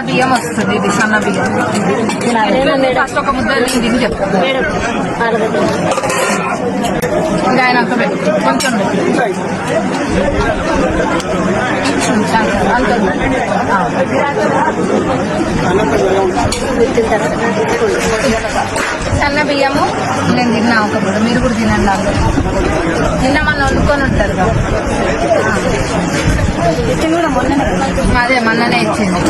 బియ్యం వస్తుంది ఇది సన్న బియ్యం. ఫస్ట్ ఒక ముద్ద తిని చెప్తాను ఇంకా ఆయన అంత పెట్టు. కొంచెం. సన్న బియ్యము నేను తిన్నా ఒక మీరు కూడా తినండి అందరూ నిన్న మన వండుకొని ఉంటారు కదా అదే మొన్ననే ఇచ్చింది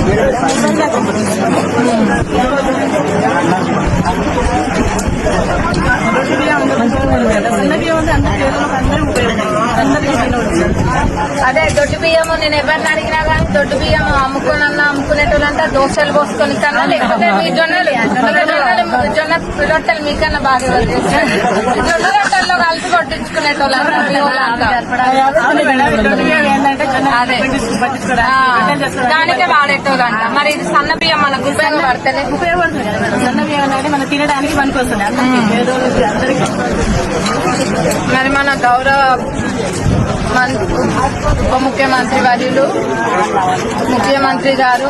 అదే దొడ్డు బియ్యము నేను ఎవరిని అడిగినా కానీ దొడ్డు బియ్యం అమ్ముకున్నా అమ్ముకునేటోళ్ళంతా దోశలు పోసుకొని కన్నా లేకపోతే మీ జొన్నలు జొన్నలు జొన్న రొట్టెలు మీకన్నా బాగా జొన్న రొట్టెల్లో కలిసి కొట్టించుకునేటోళ్ళంతా అదే. దానికే వాడేటోళ్ళంట. మరి ఇది సన్న బియ్యం మనకు ఉపయోగపడతలే ఉపయోగపడుతుంది సన్న బియ్యం అనేది మనం తినడానికి పనికి వస్తుంది అందరికీ పేదోళ్ళకి అందరికీ. మరి మన గౌరవ ఉప ముఖ్యమంత్రి వర్యులు ముఖ్యమంత్రి గారు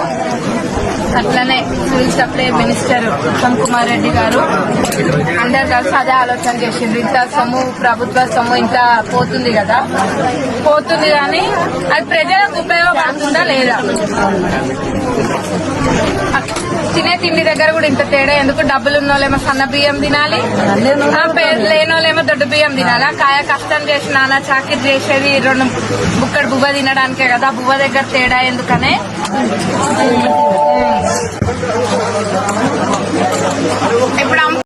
అట్లనే civil supply minister Uttam Kumar Reddy garu అందరు కలిసి అదే ఆలోచన చేసిండ్రు. ఇంత సొమ్ము ప్రభుత్వ సొమ్ము ఇంత పోతుంది కదా. పోతుంది కానీ అది ప్రజలకు ఉపయోగపడుతుందా లేదా? తినే తిండి దగ్గర కూడా ఇంత తేడా ఎందుకు? డబ్బులు ఉన్న సన్న బియ్యం తినాలి లేనోళ్ళేమో దొడ్డు బియ్యం తినాలి. కాయ కష్టం చేసి నాన్న చాకిరి చేసేది రెండు బుక్కడు బువ్వ తినడానికే కదా. బువ్వ దగ్గర తేడా ఎందుకనే? Yes.